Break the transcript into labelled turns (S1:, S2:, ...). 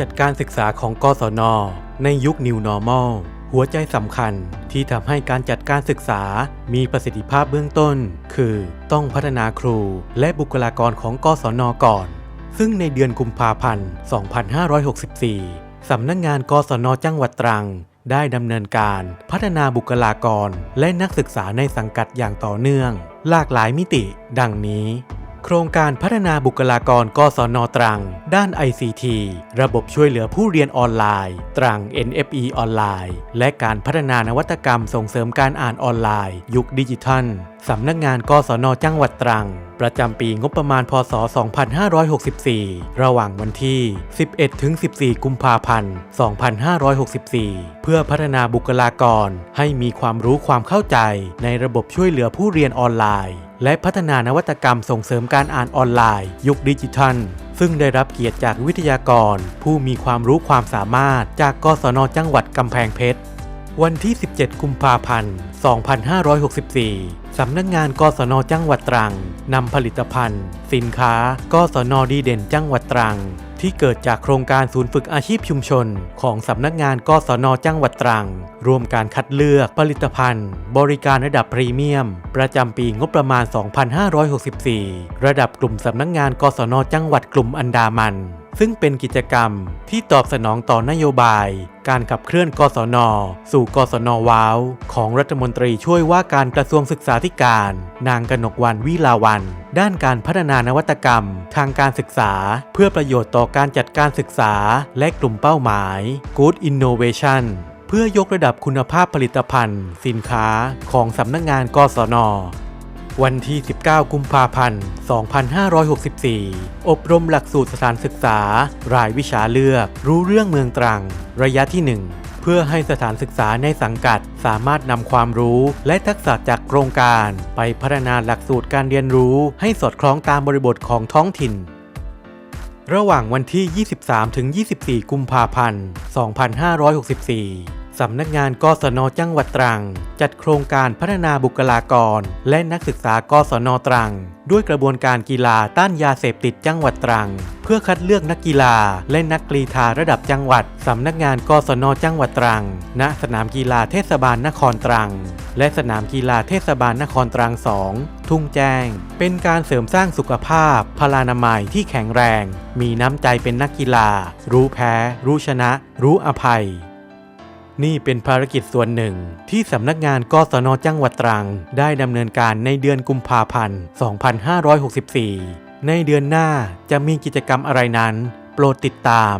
S1: จัดการศึกษาของกศน ในยุค New Normal หัวใจสำคัญที่ทำให้การจัดการศึกษามีประสิทธิภาพเบื้องต้น คือต้องพัฒนาครูและบุคลากรของกศนก่อน ซึ่งในเดือนกุมภาพันธ์ 2564 สำนักงงานกศนจังหวัดตรัง ได้ดำเนินการพัฒนาบุคลากรและนักศึกษาในสังกัดอย่างต่อเนื่อง หลากหลายมิติ ดังนี้ โครงการพัฒนาบุคลากรกศนตรัง ด้าน ICT ระบบช่วยเหลือผู้เรียนออนไลน์ ตรัง NFE ออนไลน์ และการพัฒนานวัตกรรมส่งเสริมการอ่านออนไลน์ ยุคดิจิทัลสำนักงานกศนจังหวัดตรัง ประจำปีงบประมาณพศ 2564 ระหว่างวันที่ 11 ถึง 14 กุมภาพันธ์ 2564 เพื่อพัฒนาบุคลากรให้มีความรู้ความเข้าใจในระบบช่วยเหลือผู้เรียนออนไลน์ และพัฒนานวัตกรรมส่งเสริมการอ่านออนไลน์ ยุคดิจิทัล ซึ่งได้รับเกียรติจากวิทยากร ผู้มีความรู้ความสามารถ จากกศนจังหวัดกำแพงเพชร วันที่ 17 กุมภาพันธ์ 2564 สำนักงานกศนจังหวัดตรังนำผลิตภัณฑ์ สินค้า กศนดีเด่นจังหวัดตรัง ที่เกิดจากโครงการศูนย์ฝึกอาชีพชุมชน ของสำนักงานกศนจังหวัดตรัง รวมการคัดเลือกผลิตภัณฑ์ บริการระดับพรีเมียม ประจำปีงบประมาณ 2564 ระดับกลุ่มสำนักงานกศนจังหวัดกลุ่มอันดามัน ซึ่งเป็นกิจกรรมที่ตอบสนองต่อนโยบาย การขับเคลื่อนกศน สู่กศนว้าว ของรัฐมนตรีช่วยว่าการกระทรวงศึกษาธิการ นางกนกวันวิลาวัน ด้านการพัฒนานวัตกรรม ทางการศึกษา เพื่อประโยชน์ต่อการจัดการศึกษา และกลุ่มเป้าหมาย Good Innovation เพื่อยกระดับคุณภาพผลิตภัณฑ์ สินค้าของสำนักงานกศน วันที่ 19 กุมภาพันธ์ 2564 อบรมหลักสูตรสถานศึกษา รายวิชาเลือก รู้เรื่องเมืองตรัง ระยะที่1เพื่อให้สถานศึกษาในสังกัดสามารถนำความรู้และทักษะจากโครงการ ไปพัฒนาหลักสูตรการเรียนรู้ให้สอดคล้องตามบริบทของท้องถิ่น ระหว่างวันที่ 23-24 กุมภาพันธ์ 2564 สำนักงานกศนจังหวัดตรัง จัดโครงการพัฒนาบุคลากร และนักศึกษากศนตรัง ด้วยกระบวนการกีฬาต้านยาเสพติดจังหวัดตรัง เพื่อคัดเลือกนักกีฬา และนักกรีธาระดับจังหวัดสำนักงานกศนจังหวัดตรัง ณสนามกีฬาเทศบาลนครตรัง และสนามกีฬาเทศบาลนครตรัง2ทุ่งแจ้ง เป็นการเสริมสร้างสุขภาพ พลานามัยที่แข็งแรง มีน้ำใจเป็นนักกีฬา รู้แพ้ รู้ชนะ รู้อภัย นี่เป็นภารกิจส่วนหนึ่ง ที่สำนักงานกศนจังหวัดตรัง ได้ดำเนินการในเดือนกุมภาพันธ์ 2564 ในเดือนหน้าจะมีกิจกรรมอะไรนั้น โปรดติดตาม